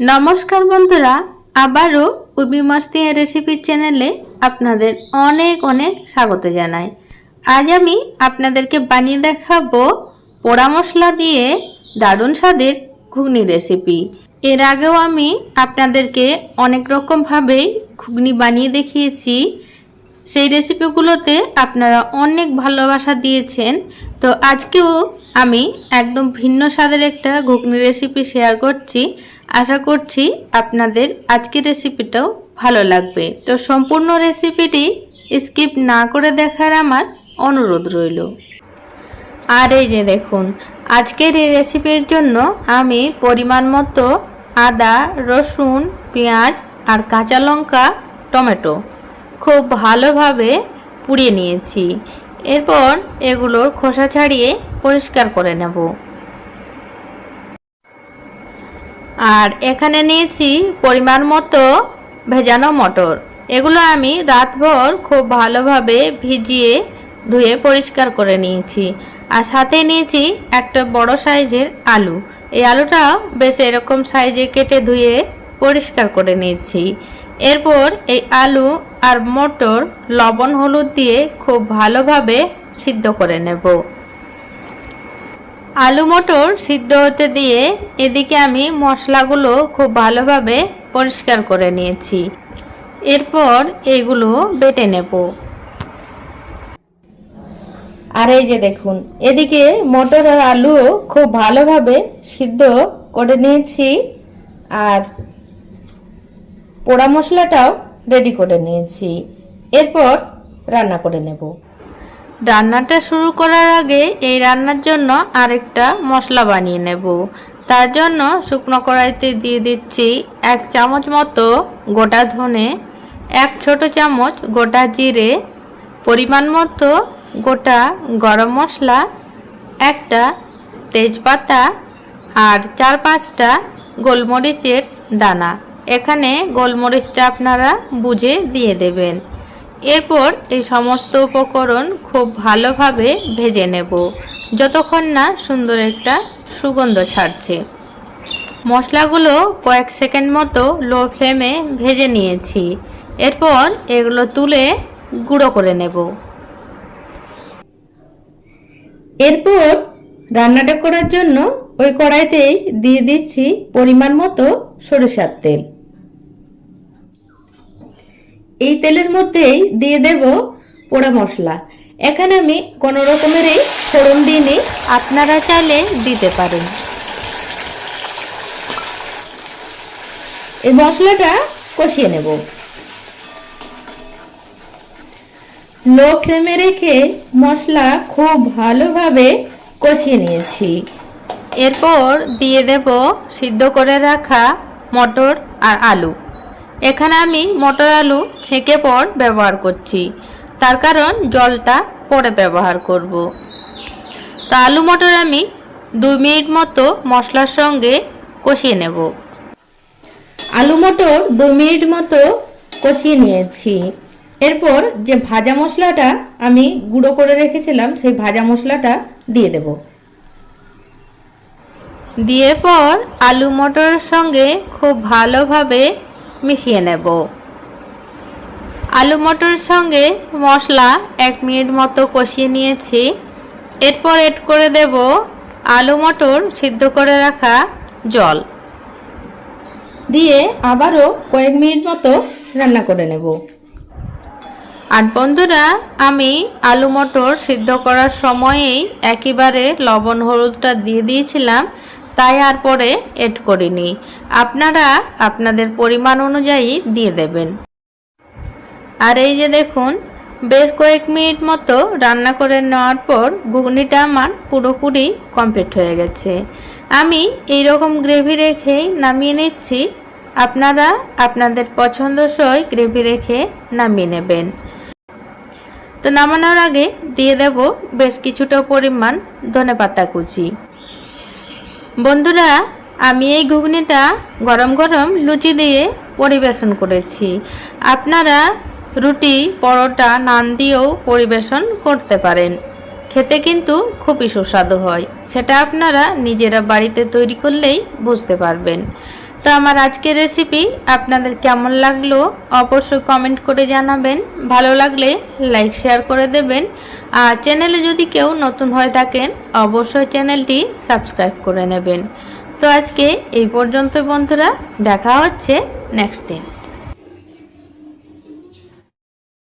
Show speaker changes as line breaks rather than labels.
নমস্কার বন্ধুরা, আবারও উর্মি মাস্তি রেসিপির চ্যানেলে আপনাদের অনেক অনেক স্বাগত জানাই। আজ আমি আপনাদেরকে বানিয়ে দেখাবো পোড়া মশলা দিয়ে দারুণ স্বাদের ঘুগনি রেসিপি এর আগেও আমি আপনাদেরকে অনেক রকমভাবেই ঘুগনি বানিয়ে দেখিয়েছি। সেই রেসিপিগুলোতে আপনারা অনেক ভালোবাসা দিয়েছেন। তো আজকেও আমি একদম ভিন্ন স্বাদের একটা ঘুগনি রেসিপি শেয়ার করছি। আশা করছি আপনাদের আজকের রেসিপিটাও ভালো লাগবে। তো সম্পূর্ণ রেসিপিটি স্কিপ না করে দেখার আমার অনুরোধ রইল। আর এই যে দেখুন, আজকের এই রেসিপির জন্য আমি পরিমাণ মতো আদা, রসুন, পেঁয়াজ আর কাঁচা লঙ্কা, টমেটো খুব ভালোভাবে পুড়িয়ে নিয়েছি। এরপর এগুলোর খোসা ছাড়িয়ে পরিষ্কার করে নেব। আর এখানে নিয়েছি পরিমাণ মতো ভেজানো মটর। এগুলো আমি রাতভর খুব ভালোভাবে ভিজিয়ে ধুয়ে পরিষ্কার করে নিয়েছি। আর সাথে নিয়েছি একটা বড় সাইজের আলু। এই আলুটাও বেশ এরকম সাইজে কেটে ধুয়ে পরিষ্কার করে নিয়েছি। এরপর এই আলু আর মটর লবণ হলুদ দিয়ে খুব ভালোভাবে সিদ্ধ করে নেব। আলু মটর সিদ্ধ হতে দিয়ে এদিকে আমি মশলাগুলো খুব ভালোভাবে পরিষ্কার করে নিয়েছি। এরপর এগুলো বেটে নেব। আর এই যে দেখুন, এদিকে মটর আর আলু খুব ভালোভাবে সিদ্ধ করে নিয়েছি আর পোড়া মশলাটাও রেডি করে নিয়েছি। এরপর রান্না করে নেব। রান্নাটা শুরু করার আগে এই রান্নার জন্য আরেকটা মশলা বানিয়ে নেব। তার জন্য শুকনো কড়াইতে দিয়ে দিচ্ছি এক চামচ মতো গোটা ধনে, এক ছোট চামচ গোটা জিরে, পরিমাণ মতো গোটা গরম মশলা, একটা তেজপাতা আর চার পাঁচটা গোলমরিচের দানা। এখানে গোলমরিচটা আপনারা বুঝে দিয়ে দেবেন। এরপর এই সমস্ত উপকরণ খুব ভালোভাবে ভেজে নেব, যতক্ষণ না সুন্দর একটা সুগন্ধ ছাড়ছে। মশলাগুলো কয়েক সেকেন্ড মতো লো ফ্লেমে ভেজে নিয়েছি। এরপর এগুলো তুলে গুঁড়ো করে নেব। এরপর রান্নাটা করার জন্য ওই কড়াইতেই দিয়ে দিচ্ছি পরিমাণ মতো সরিষার তেল। এই তেলের মধ্যেই দিয়ে দেব পোড়া মশলা। এখানে আমি কোনো রকমের এই ফোড়ন দিইনি, আপনারা চাইলে দিতে পারেন। এই মশলাটা কষিয়ে নেব। লো ফ্লেমে রেখে মশলা খুব ভালোভাবে কষিয়ে নিয়েছি। এরপর দিয়ে দেব সিদ্ধ করে রাখা মটর আর আলু। এখানে আমি মটর আলু ছেঁকে পর ব্যবহার করছি। তার কারণ জলটা পরে ব্যবহার করব। তো আলু মটর আমি দুই মিনিট মতো মশলার সঙ্গে কষিয়ে নেব। আলু মটর দু মিনিট মতো কষিয়ে নিয়েছি। এরপর যে ভাজা মশলাটা আমি গুঁড়ো করে রেখেছিলাম, সেই ভাজা মশলাটা দিয়ে দেব। দিয়ে পর আলু মটরের সঙ্গে খুব ভালোভাবে মিশিয়ে নেব। আলু মটরের সঙ্গে মশলা এক মিনিট মতো কষিয়ে নিয়েছি। এরপর এড করে দেব আলু মটর সিদ্ধ করে রাখা জল। দিয়ে আবারও কয়েক মিনিট মতো রান্না করে নেব। আর বন্ধুরা, আমি আলু মটর সিদ্ধ করার সময়েই একেবারে লবণ হলুদটা দিয়ে দিয়েছিলাম। তাই আর পরে এড করিনি। আপনারা আপনাদের পরিমাণ অনুযায়ী দিয়ে দেবেন। আর এই যে দেখুন, বেশ কয়েক মিনিট মতো রান্না করে নেওয়ার পর ঘুগনিটা আমার পুরোপুরি কমপ্লিট হয়ে গেছে। আমি এই রকম গ্রেভি রেখেই নামিয়ে নিচ্ছি। আপনারা আপনাদের পছন্দসই গ্রেভি রেখে নামিয়ে নেবেন। তো নামানোর আগে দিয়ে দেব বেশ কিছুটা পরিমাণ ধনে পাতা কুচি। বন্ধুরা, আমি এই ঘুগনিটা গরম গরম লুচি দিয়ে পরিবেশন করেছি। আপনারা রুটি, পরোটা, নান দিয়েও পরিবেশন করতে পারেন। খেতে কিন্তু খুবই সুস্বাদু হয়। সেটা আপনারা নিজেরা বাড়িতে তৈরি করলেই বুঝতে পারবেন। তো আমার আজকের রেসিপি আপনাদের কেমন লাগল অবশ্যই কমেন্ট করে জানাবেন। ভালো লাগলে লাইক শেয়ার করে দেবেন। আর চ্যানেলে যদি কেউ নতুন হয়ে থাকেন, অবশ্যই চ্যানেলটি সাবস্ক্রাইব করে নেবেন। তো আজকে এই পর্যন্ত বন্ধুরা, দেখা হচ্ছে নেক্সট দিন